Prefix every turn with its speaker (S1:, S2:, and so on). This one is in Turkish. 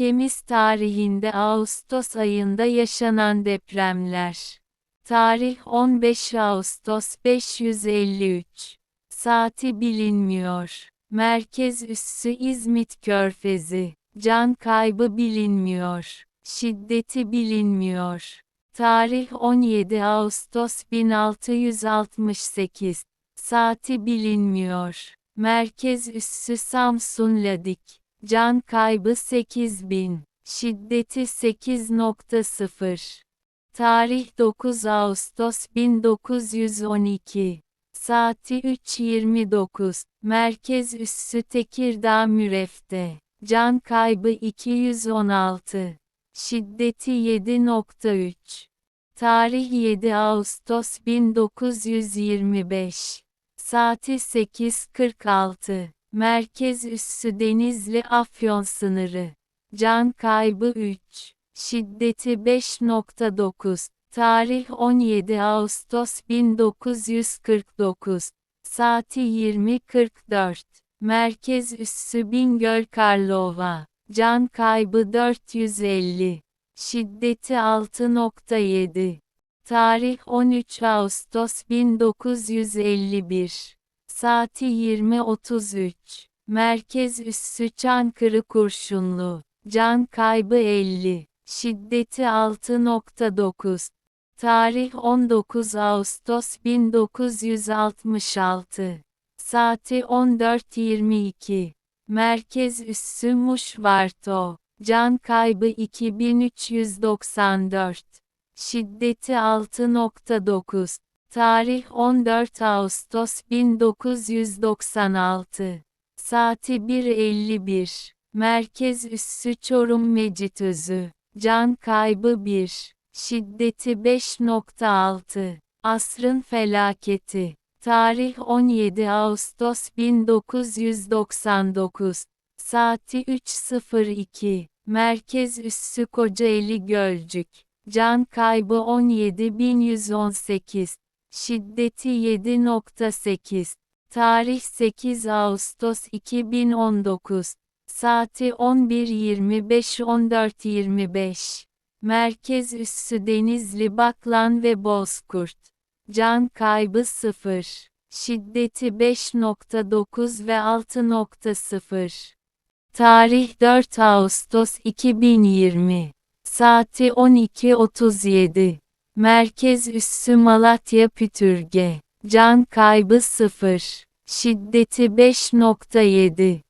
S1: Ülkemiz tarihinde Ağustos ayında yaşanan depremler. Tarih 15 Ağustos 553. Saati bilinmiyor. Merkez üssü İzmit Körfezi. Can kaybı bilinmiyor. Şiddeti bilinmiyor. Tarih 17 Ağustos 1668. Saati bilinmiyor. Merkez üssü Samsun Ladik. Can kaybı 8000. Şiddeti 8.0. Tarih 9 Ağustos 1912. Saati 3.29. Merkez üssü Tekirdağ Mürefte. Can kaybı 216. Şiddeti 7.3. Tarih 7 Ağustos 1925. Saati 8.46. Merkez üssü Denizli Afyon sınırı. Can kaybı 3. Şiddeti 5.9. Tarih 17 Ağustos 1949. Saati 20.44. Merkez üssü Bingöl Karlova. Can kaybı 450. Şiddeti 6.7. Tarih 13 Ağustos 1951. Saati 20.33. Merkez üssü Çankırı Kurşunlu. Can kaybı 50. Şiddeti 6.9. Tarih 19 Ağustos 1966. Saati 14.22. Merkez üssü Muşvarto. Can kaybı 2394. Şiddeti 6.9. Tarih 14 Ağustos 1996. Saati 1.51. Merkez üssü Çorum Mecitözü. Can kaybı 1. Şiddeti 5.6. Asrın felaketi. Tarih 17 Ağustos 1999. Saati 3.02. Merkez üssü Kocaeli Gölcük. Can kaybı 17.118. Şiddeti 7.8. Tarih 8 Ağustos 2019. Saati 11.25-14.25. Merkez üssü Denizli Baklan ve Bozkurt. Can kaybı 0. Şiddeti 5.9 ve 6.0. Tarih 4 Ağustos 2020. Saati 12.37. Merkez üssü Malatya Pütürge. Can kaybı 0. Şiddeti 5.7.